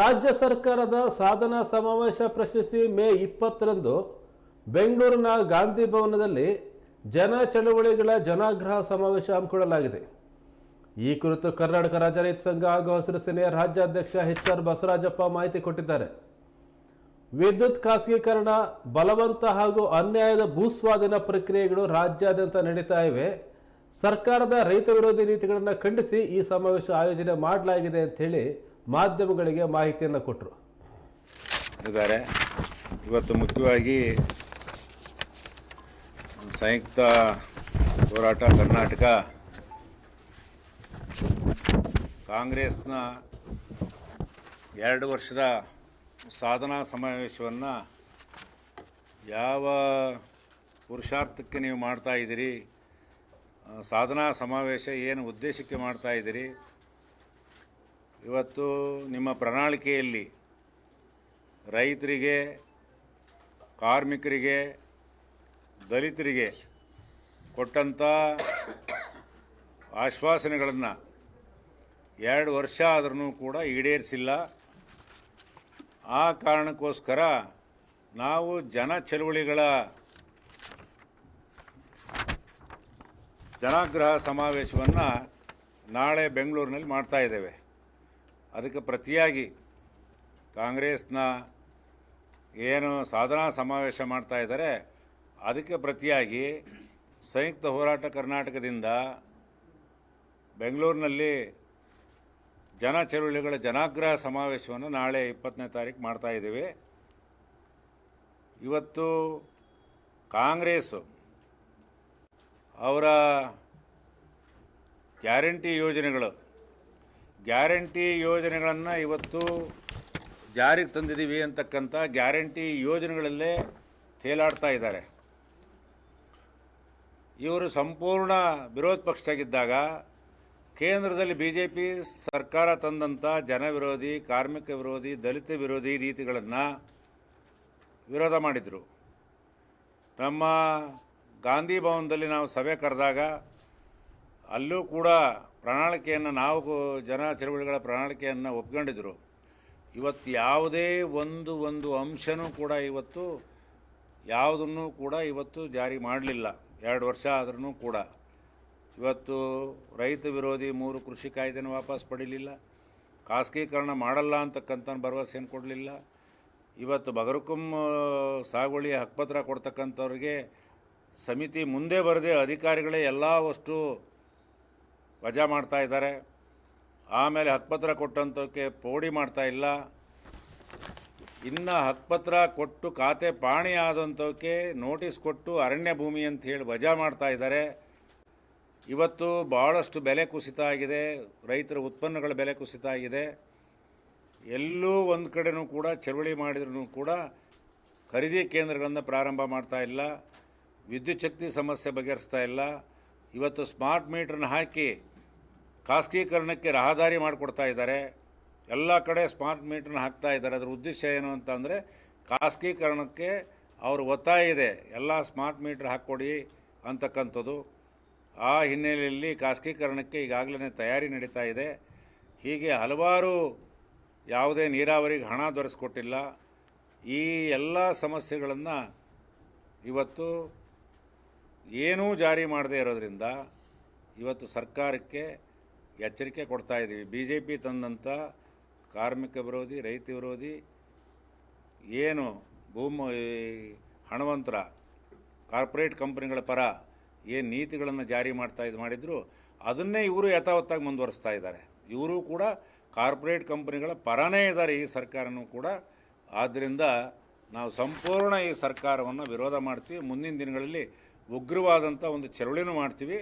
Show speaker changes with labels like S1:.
S1: ರಾಜ್ಯ ಸರ್ಕಾರದ ಸಾಧನಾ ಸಮಾವೇಶ ಪ್ರಶ್ನಿಸಿ ಮೇ ಇಪ್ಪತ್ತರಂದು ಬೆಂಗಳೂರಿನ ಗಾಂಧಿ ಭವನದಲ್ಲಿ ಜನ ಚಳವಳಿಗಳ ಜನಾಗ್ರಹ ಸಮಾವೇಶ ಹಮ್ಮಿಕೊಳ್ಳಲಾಗಿದೆ. ಈ ಕುರಿತು ಕರ್ನಾಟಕ ರಾಜ್ಯ ರೈತ ಸಂಘ ಹಾಗೂ ಹಸಿರು ಸೇನೆಯ ರಾಜ್ಯಾಧ್ಯಕ್ಷ ಎಚ್ ಆರ್ ಬಸವರಾಜಪ್ಪ ಮಾಹಿತಿ ಕೊಟ್ಟಿದ್ದಾರೆ. ವಿದ್ಯುತ್ ಖಾಸಗೀಕರಣ, ಬಲವಂತ ಹಾಗೂ ಅನ್ಯಾಯದ ಭೂಸ್ವಾಧೀನ ಪ್ರಕ್ರಿಯೆಗಳು ರಾಜ್ಯಾದ್ಯಂತ ನಡೀತಾ ಇವೆ. ಸರ್ಕಾರದ ರೈತ ವಿರೋಧಿ ನೀತಿಗಳನ್ನು ಖಂಡಿಸಿ ಈ ಸಮಾವೇಶ ಆಯೋಜನೆ ಮಾಡಲಾಗಿದೆ ಅಂತ ಹೇಳಿ ಮಾಧ್ಯಮಗಳಿಗೆ ಮಾಹಿತಿಯನ್ನು ಕೊಟ್ಟರು
S2: ಇದ್ದಾರೆ ಇವತ್ತು ಮುಖ್ಯವಾಗಿ ಸಂಯುಕ್ತ ಹೋರಾಟ ಕರ್ನಾಟಕ ಕಾಂಗ್ರೆಸ್ನ ಎರಡು ವರ್ಷದ ಸಾಧನಾ ಸಮಾವೇಶವನ್ನು ಯಾವ ಪುರುಷಾರ್ಥಕ್ಕೆ ನೀವು ಮಾಡ್ತಾಯಿದ್ದೀರಿ ಸಾಧನಾ ಸಮಾವೇಶ ಏನು ಉದ್ದೇಶಕ್ಕೆ ಮಾಡ್ತಾ ಇದ್ದೀರಿ ಇವತ್ತು ನಿಮ್ಮ ಪ್ರಣಾಳಿಕೆಯಲ್ಲಿ ರೈತರಿಗೆ, ಕಾರ್ಮಿಕರಿಗೆ, ದಲಿತರಿಗೆ ಕೊಟ್ಟಂಥ ಆಶ್ವಾಸನೆಗಳನ್ನು ಎರಡು ವರ್ಷ ಆದ್ರೂ ಕೂಡ ಈಡೇರಿಸಿಲ್ಲ. ಆ ಕಾರಣಕ್ಕೋಸ್ಕರ ನಾವು ಜನ ಚಳುವಳಿಗಳ ಜನಾಗ್ರಹ ಸಮಾವೇಶವನ್ನು ನಾಳೆ ಬೆಂಗಳೂರಿನಲ್ಲಿ ಮಾಡ್ತಾ ಇದ್ದೇವೆ. ಅದಕ್ಕೆ ಪ್ರತಿಯಾಗಿ ಕಾಂಗ್ರೆಸ್ನ ಏನು ಸಾಧನಾ ಸಮಾವೇಶ ಮಾಡ್ತಾ ಇದ್ದಾರೆ, ಅದಕ್ಕೆ ಪ್ರತಿಯಾಗಿ ಸಂಯುಕ್ತ ಹೋರಾಟ ಕರ್ನಾಟಕದಿಂದ ಬೆಂಗಳೂರಿನಲ್ಲಿ ಜನ ಚಳುವಳಿಗಳ ಜನಾಗ್ರಹ ಸಮಾವೇಶವನ್ನು ನಾಳೆ ಇಪ್ಪತ್ತನೇ ತಾರೀಕು ಮಾಡ್ತಾ ಇದ್ದೀವಿ. ಇವತ್ತು ಕಾಂಗ್ರೆಸ್ಸು ಅವರ ಗ್ಯಾರಂಟಿ ಯೋಜನೆಗಳು ಗ್ಯಾರಂಟಿ ಯೋಜನೆಗಳನ್ನು ಇವತ್ತು ಜಾರಿಗೆ ತಂದಿದ್ದೀವಿ ಅಂತಕ್ಕಂಥ ಗ್ಯಾರಂಟಿ ಯೋಜನೆಗಳಲ್ಲೇ ತೇಲಾಡ್ತಾ ಇದ್ದಾರೆ. ಇವರು ಸಂಪೂರ್ಣ ವಿರೋಧ ಪಕ್ಷದಾಗಿದ್ದಾಗ ಕೇಂದ್ರದಲ್ಲಿ ಬಿ ಜೆ ಪಿ ಸರ್ಕಾರ ತಂದಂಥ ಜನ ವಿರೋಧಿ, ಕಾರ್ಮಿಕ ವಿರೋಧಿ, ದಲಿತ ವಿರೋಧಿ ರೀತಿಗಳನ್ನು ವಿರೋಧ ಮಾಡಿದರು. ನಮ್ಮ ಗಾಂಧಿ ಭವನದಲ್ಲಿ ನಾವು ಸಭೆ ಕರೆದಾಗ ಅಲ್ಲೂ ಕೂಡ ಪ್ರಣಾಳಿಕೆಯನ್ನು ನಾವು ಜನ ಚಳವಳಿಗಳ ಪ್ರಣಾಳಿಕೆಯನ್ನು ಒಪ್ಕೊಂಡಿದ್ರು. ಇವತ್ತು ಯಾವುದೇ ಒಂದು ಒಂದು ಅಂಶನೂ ಕೂಡ ಇವತ್ತು ಯಾವುದನ್ನು ಕೂಡ ಇವತ್ತು ಜಾರಿ ಮಾಡಲಿಲ್ಲ. ಎರಡು ವರ್ಷ ಆದ್ರೂ ಕೂಡ. ಇವತ್ತು ರೈತ ವಿರೋಧಿ ಮೂರು ಕೃಷಿ ಕಾಯ್ದೆನ ವಾಪಸ್ ಪಡೀಲಿಲ್ಲ. ಖಾಸಗೀಕರಣ ಮಾಡಲ್ಲ ಅಂತಕ್ಕಂಥ ಭರವಸೆಯನ್ನು ಕೊಡಲಿಲ್ಲ. ಇವತ್ತು ಬಗರುಕುಂ ಸಾಗುವಳಿ ಹಕ್ಕುಪತ್ರ ಕೊಡ್ತಕ್ಕಂಥವ್ರಿಗೆ ಸಮಿತಿ ಮುಂದೆ ಬರದೆ ಅಧಿಕಾರಿಗಳೇ ಎಲ್ಲ ವಸ್ತು ವಜಾ ಮಾಡ್ತಾ ಇದ್ದಾರೆ. ಆಮೇಲೆ ಹಕ್ಕುಪತ್ರ ಕೊಟ್ಟಂಥಕ್ಕೆ ಪೋಡಿ ಮಾಡ್ತಾ ಇಲ್ಲ. ಇನ್ನು ಹಕ್ಕುಪತ್ರ ಕೊಟ್ಟು ಖಾತೆ ಪಾಣಿ ಆದಂಥವಕ್ಕೆ ನೋಟಿಸ್ ಕೊಟ್ಟು ಅರಣ್ಯ ಭೂಮಿ ಅಂತ ಹೇಳಿ ವಜಾ ಮಾಡ್ತಾ ಇದ್ದಾರೆ. ಇವತ್ತು ಭಾಳಷ್ಟು ಬೆಲೆ ಕುಸಿತ ಆಗಿದೆ. ರೈತರ ಉತ್ಪನ್ನಗಳ ಬೆಲೆ ಕುಸಿತ ಆಗಿದೆ. ಎಲ್ಲೂ ಒಂದು ಕಡೆನೂ ಕೂಡ ಚಳವಳಿ ಮಾಡಿದ್ರೂ ಕೂಡ ಖರೀದಿ ಕೇಂದ್ರಗಳನ್ನು ಪ್ರಾರಂಭ ಮಾಡ್ತಾ ಇಲ್ಲ. ವಿದ್ಯುತ್ ಶಕ್ತಿ ಸಮಸ್ಯೆ ಬಗೆಹರಿಸ್ತಾ ಇಲ್ಲ. ಇವತ್ತು ಸ್ಮಾರ್ಟ್ ಮೀಟ್ರನ್ನ ಹಾಕಿ ಖಾಸಗೀಕರಣಕ್ಕೆ ರಹದಾರಿ ಮಾಡಿಕೊಡ್ತಾ ಇದ್ದಾರೆ. ಎಲ್ಲ ಕಡೆ ಸ್ಮಾರ್ಟ್ ಮೀಟ್ರನ್ನ ಹಾಕ್ತಾ ಇದ್ದಾರೆ. ಅದರ ಉದ್ದೇಶ ಏನು ಅಂತಂದರೆ ಖಾಸಗೀಕರಣಕ್ಕೆ ಅವ್ರ ಒತ್ತಾಯ ಇದೆ. ಎಲ್ಲ ಸ್ಮಾರ್ಟ್ ಮೀಟ್ರ್ ಹಾಕ್ಕೊಡಿ ಅಂತಕ್ಕಂಥದ್ದು. ಆ ಹಿನ್ನೆಲೆಯಲ್ಲಿ ಖಾಸಗೀಕರಣಕ್ಕೆ ಈಗಾಗಲೇ ತಯಾರಿ ನಡೀತಾ ಇದೆ. ಹೀಗೆ ಹಲವಾರು ಯಾವುದೇ ನೀರಾವರಿಗೆ ಹಣ ದೊರೆಸ್ಕೊಟ್ಟಿಲ್ಲ. ಈ ಎಲ್ಲ ಸಮಸ್ಯೆಗಳನ್ನು ಇವತ್ತು ಏನೂ ಜಾರಿ ಮಾಡದೇ ಇರೋದರಿಂದ ಇವತ್ತು ಸರ್ಕಾರಕ್ಕೆ ಎಚ್ಚರಿಕೆ ಕೊಡ್ತಾ ಇದ್ದೀವಿ. ಬಿ ಜೆ ಪಿ ತಂದಂಥ ಕಾರ್ಮಿಕ ವಿರೋಧಿ, ರೈತ ವಿರೋಧಿ, ಏನು ಭೂಮ ಹಣವಂತರ, ಕಾರ್ಪೊರೇಟ್ ಕಂಪ್ನಿಗಳ ಪರ ಏನು ನೀತಿಗಳನ್ನು ಜಾರಿ ಮಾಡ್ತಾ ಇದು ಮಾಡಿದ್ರು, ಅದನ್ನೇ ಇವರು ಯಥಾವತ್ತಾಗಿ ಮುಂದುವರಿಸ್ತಾ ಇದ್ದಾರೆ. ಇವರು ಕೂಡ ಕಾರ್ಪೊರೇಟ್ ಕಂಪ್ನಿಗಳ ಪರನೇ ಇದ್ದಾರೆ ಈ ಸರ್ಕಾರನೂ ಕೂಡ. ಆದ್ದರಿಂದ ನಾವು ಸಂಪೂರ್ಣ ಈ ಸರ್ಕಾರವನ್ನು ವಿರೋಧ ಮಾಡ್ತೀವಿ. ಮುಂದಿನ ದಿನಗಳಲ್ಲಿ ಉಗ್ರವಾದಂಥ ಒಂದು ಚಳವಳಿನೂ ಮಾಡ್ತೀವಿ.